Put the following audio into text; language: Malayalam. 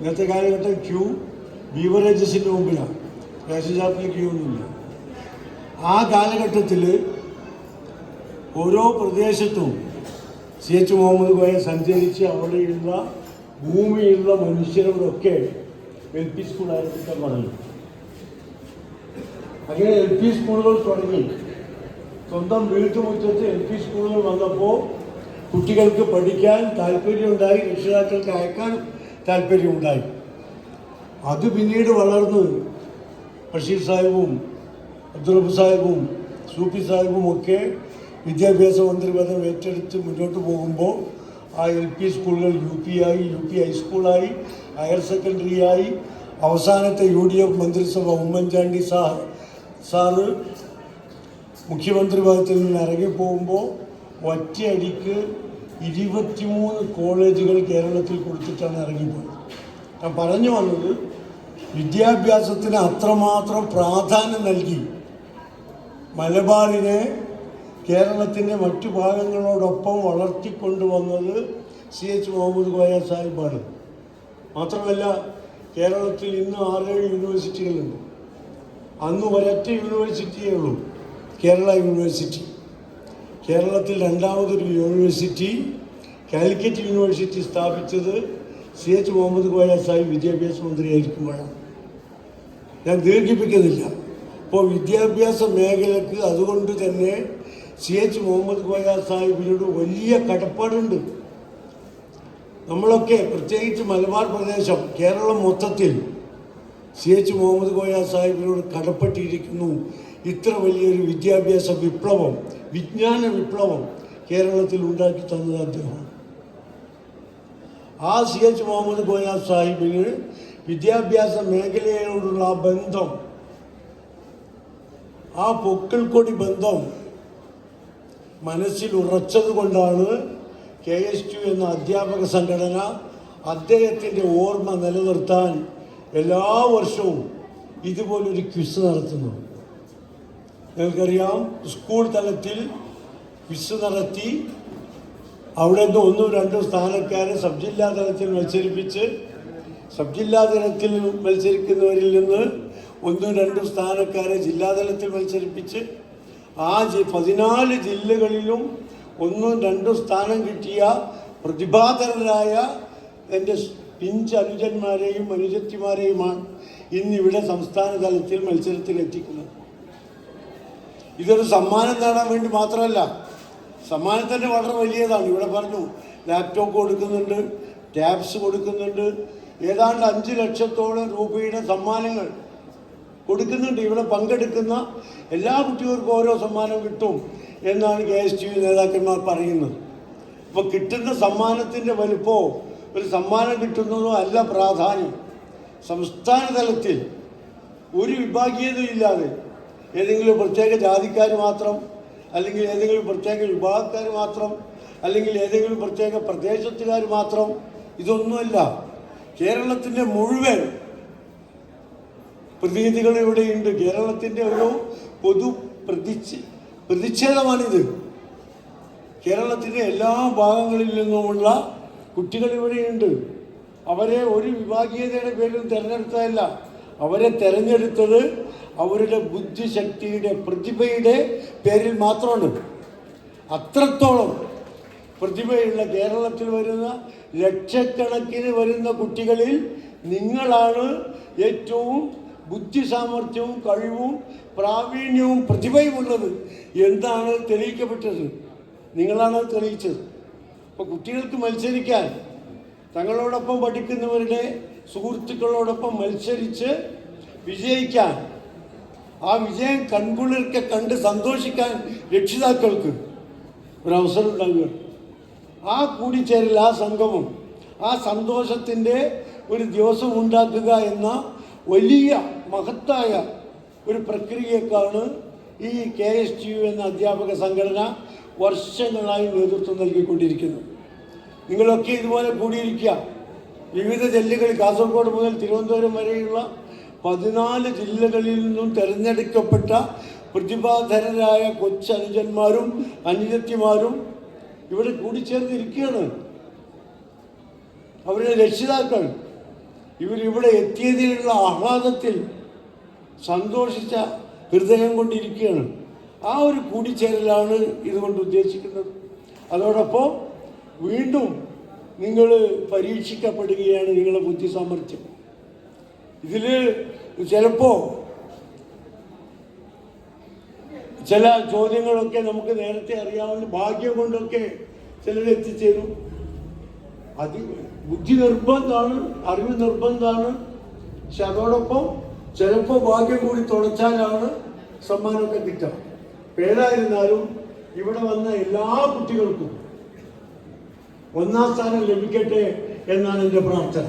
ഇന്നത്തെ കാലഘട്ടം ക്യൂ. ബീവറേജസിന്റെ മുമ്പിലാണ്. റേഷൻ ഷാപ്പിൽ ക്യൂ ഒന്നുമില്ല. ആ കാലഘട്ടത്തിൽ ഓരോ പ്രദേശത്തും സി എച്ച് മുഹമ്മദ് കോയ സഞ്ചരിച്ച് അവിടെയുള്ള ഭൂമിയുള്ള മനുഷ്യരോടൊക്കെ എൽ പി സ്കൂൾ പറഞ്ഞു. അങ്ങനെ എൽ പി സ്കൂളുകൾ തുടങ്ങി. സ്വന്തം വീട്ടുമുറ്റത്ത് എൽ പി സ്കൂളുകൾ വന്നപ്പോൾ കുട്ടികൾക്ക് പഠിക്കാൻ താല്പര്യമുണ്ടായി രക്ഷിതാക്കൾക്ക് അയക്കാൻ താല്പര്യമുണ്ടായി. അത് പിന്നീട് വളർന്ന് ബഷീർ സാഹിബും അബ്ദുറബ് സാഹിബും സൂഫി സാഹിബും ഒക്കെ വിദ്യാഭ്യാസ മന്ത്രി പദം ഏറ്റെടുത്ത് മുന്നോട്ട് പോകുമ്പോൾ ആ എൽ പി സ്കൂളുകൾ യു പി ആയി യു പി ഹൈസ്കൂളായി ഹയർ സെക്കൻഡറി ആയി അവസാനത്തെ യു ഡി എഫ് മന്ത്രിസഭ ഉമ്മൻചാണ്ടി സാ സാറ് മുഖ്യമന്ത്രി പദത്തിൽ നിന്ന് ഇറങ്ങിപ്പോകുമ്പോൾ ഒറ്റയടിക്ക് ഇരുപത്തിമൂന്ന് കോളേജുകൾ കേരളത്തിൽ കൊടുത്തിട്ടാണ് ഇറങ്ങിപ്പോയത്. ഞാൻ പറഞ്ഞു വന്നത് വിദ്യാഭ്യാസത്തിന് അത്രമാത്രം പ്രാധാന്യം നൽകി. മലബാറിനെ കേരളത്തിന്റെ മറ്റു ഭാഗങ്ങളോടൊപ്പം വളർത്തിക്കൊണ്ടുവന്നത് സി എച്ച് മുഹമ്മദ് കോയ സാഹിബാണ്. മാത്രമല്ല കേരളത്തിൽ ഇന്ന് ആറേഴ് യൂണിവേഴ്സിറ്റികളുണ്ട്. അന്ന് ഒരൊറ്റ യൂണിവേഴ്സിറ്റിയേ ഉള്ളൂ കേരള യൂണിവേഴ്സിറ്റി. കേരളത്തിൽ രണ്ടാമതൊരു യൂണിവേഴ്സിറ്റി കാലിക്കറ്റ് യൂണിവേഴ്സിറ്റി സ്ഥാപിച്ചത് സി എച്ച് മുഹമ്മദ് കോയ സാഹിബ് വിദ്യാഭ്യാസ മന്ത്രിയായിരിക്കുമ്പോഴാണ് ഞാൻ ദീർഘിപ്പിക്കുന്നില്ല. അപ്പോൾ വിദ്യാഭ്യാസ മേഖലക്ക് അതുകൊണ്ട് തന്നെ സി എച്ച് മുഹമ്മദ് കോയ സാഹിബിനോട് വലിയ കടപ്പാടുണ്ട്. നമ്മളൊക്കെ പ്രത്യേകിച്ച് മലബാർ പ്രദേശം കേരളം മൊത്തത്തിൽ സി എച്ച് മുഹമ്മദ് കോയ സാഹിബിനോട് കടപ്പെട്ടിരിക്കുന്നു. ഇത്ര വലിയൊരു വിദ്യാഭ്യാസ വിപ്ലവം വിജ്ഞാന വിപ്ലവം കേരളത്തിൽ ഉണ്ടാക്കി തന്നത് അദ്ദേഹമാണ് ആ സി എച്ച് മുഹമ്മദ് കോയ സാഹിബിന് വിദ്യാഭ്യാസ മേഖലയോടുള്ള ആ ബന്ധം ആ പൊക്കിൾക്കൊടി ബന്ധം മനസ്സിൽ ഉറച്ചത് കൊണ്ടാണ് കെ എസ് ടു എന്ന അധ്യാപക സംഘടന അദ്ദേഹത്തിന്റെ ഓർമ്മ നിലനിർത്താൻ എല്ലാ വർഷവും ഇതുപോലൊരു ക്വിസ് നടത്തുന്നു. നിങ്ങൾക്കറിയാം സ്കൂൾ തലത്തിൽ ക്വിസ് നടത്തി അവിടെ നിന്ന് ഒന്നും രണ്ടും സ്ഥാനക്കാരെ സബ് ജില്ലാ തലത്തിൽ മത്സരിപ്പിച്ച് സബ് ജില്ലാ തലത്തിൽ മത്സരിക്കുന്നവരിൽ നിന്ന് ഒന്നും രണ്ടും സ്ഥാനക്കാരെ ജില്ലാതലത്തിൽ മത്സരിപ്പിച്ച് ആ ജി പതിനാല് ജില്ലകളിലും ഒന്നും രണ്ടും സ്ഥാനം കിട്ടിയ പ്രതിഭാതരനായ എന്റെ പിഞ്ച് അനുജന്മാരെയും അനുജത്തിമാരെയുമാണ് ഇന്നിവിടെ സംസ്ഥാന തലത്തിൽ മത്സരത്തിൽ എത്തിക്കുന്നത് ഇതൊരു സമ്മാനം നേടാൻ വേണ്ടി മാത്രമല്ല സമ്മാനം തന്നെ വളരെ വലിയതാണ്. ഇവിടെ പറഞ്ഞു ലാപ്ടോപ്പ് കൊടുക്കുന്നുണ്ട് ടാബ്സ് കൊടുക്കുന്നുണ്ട് ഏതാണ്ട് അഞ്ച് ലക്ഷത്തോളം രൂപയുടെ സമ്മാനങ്ങൾ കൊടുക്കുന്നുണ്ട്. ഇവിടെ പങ്കെടുക്കുന്ന എല്ലാ കുട്ടികൾക്കും ഓരോ സമ്മാനം കിട്ടും എന്നാണ് കെ എസ് ടി യു നേതാക്കന്മാർ പറയുന്നത്. അപ്പോൾ കിട്ടുന്ന സമ്മാനത്തിന്റെ വലുപ്പമോ ഒരു സമ്മാനം കിട്ടുന്നതോ അല്ല പ്രാധാന്യം. സംസ്ഥാന തലത്തിൽ ഒരു വിഭാഗീയതയില്ലാതെ ഏതെങ്കിലും പ്രത്യേക ജാതിക്കാർ മാത്രം അല്ലെങ്കിൽ ഏതെങ്കിലും പ്രത്യേക വിഭാഗക്കാർ മാത്രം അല്ലെങ്കിൽ ഏതെങ്കിലും പ്രത്യേക പ്രദേശത്തുകാർ മാത്രം ഇതൊന്നുമല്ല. കേരളത്തിന്റെ മുഴുവൻ പ്രതിനിധികൾ ഇവിടെയുണ്ട്. കേരളത്തിന്റെ ഒരു പൊതു പ്രതിച്ഛ പ്രതിഷേധമാണിത് കേരളത്തിന്റെ എല്ലാ ഭാഗങ്ങളിൽ നിന്നുമുള്ള കുട്ടികൾ ഇവിടെയുണ്ട്. അവരെ ഒരു വിഭാഗീയതയുടെ പേരിൽ തിരഞ്ഞെടുത്തതല്ല. അവരെ തിരഞ്ഞെടുത്തത് അവരുടെ ബുദ്ധിശക്തിയുടെ പ്രതിഭയുടെ പേരിൽ മാത്രമാണ്. അത്രത്തോളം പ്രതിഭയുള്ള കേരളത്തിൽ വരുന്ന ലക്ഷക്കണക്കിന് വരുന്ന കുട്ടികളിൽ നിങ്ങളാണ് ഏറ്റവും ബുദ്ധി സാമർഥ്യവും കഴിവും പ്രാവീണ്യവും പ്രതിഭയുമുള്ളത്. എന്താണ് തെളിയിക്കപ്പെട്ടത്? നിങ്ങളാണ് തെളിയിച്ചത്. അപ്പോൾ കുട്ടികൾക്ക് മത്സരിക്കാൻ തങ്ങളോടൊപ്പം പഠിക്കുന്നവരുടെ സുഹൃത്തുക്കളോടൊപ്പം മത്സരിച്ച് വിജയിക്കാൻ ആ വിജയം കൺകുളിർക്കെ കണ്ട് സന്തോഷിക്കാൻ രക്ഷിതാക്കൾക്ക് ഒരു അവസരം ഉണ്ടാകുക ആ കൂടിച്ചേരൽ ആ സംഗമം ആ സന്തോഷത്തിന്റെ ഒരു ദിവസം ഉണ്ടാക്കുക എന്ന വലിയ മഹത്തായ ഒരു പ്രക്രിയക്കാണ് ഈ കെ എസ് ടി യു എന്ന അധ്യാപക സംഘടന. വർഷങ്ങളായി നേതൃത്വം നൽകിക്കൊണ്ടിരിക്കുന്നു. നിങ്ങളൊക്കെ ഇതുപോലെ കൂടിയിരിക്കുക. വിവിധ ജില്ലകൾ കാസർഗോഡ് മുതൽ തിരുവനന്തപുരം വരെയുള്ള പതിനാല് ജില്ലകളിൽ നിന്നും തിരഞ്ഞെടുക്കപ്പെട്ട പ്രതിഭാധരരായ കൊച്ചനുജന്മാരും അനുജത്തിമാരും ഇവിടെ കൂടിച്ചേർന്നിരിക്കുകയാണ്. അവരുടെ രക്ഷിതാക്കൾ ഇവരിവിടെ എത്തിയതിലുള്ള ആഹ്ലാദത്തിൽ സന്തോഷിച്ച ഹൃദയം കൊണ്ടിരിക്കുകയാണ്. ആ ഒരു കൂടിച്ചേരലാണ് ഇതുകൊണ്ട് ഉദ്ദേശിക്കുന്നത്. അതോടൊപ്പം വീണ്ടും നിങ്ങൾ പരീക്ഷിക്കപ്പെടുകയാണ് നിങ്ങളുടെ ബുദ്ധി സാമർഥ്യം ഇതിൽ ചിലപ്പോൾ ചില ചോദ്യങ്ങളൊക്കെ നമുക്ക് നേരത്തെ അറിയാവുന്ന ഭാഗ്യം കൊണ്ടൊക്കെ ചിലർ എത്തിച്ചേരും. അത് ബുദ്ധി നിർബന്ധമാണ് അറിവ് നിർബന്ധമാണ്. പക്ഷെ അതോടൊപ്പം ചിലപ്പോൾ ഭാഗ്യം കൂടി തുണച്ചാലാണ് സമ്മാനമൊക്കെ കിട്ടുക. ഇപ്പൊ ഏതായിരുന്നാലും ഇവിടെ വന്ന എല്ലാ കുട്ടികൾക്കും ഒന്നാം സ്ഥാനം ലഭിക്കട്ടെ എന്നാണ് എന്റെ പ്രാർത്ഥന.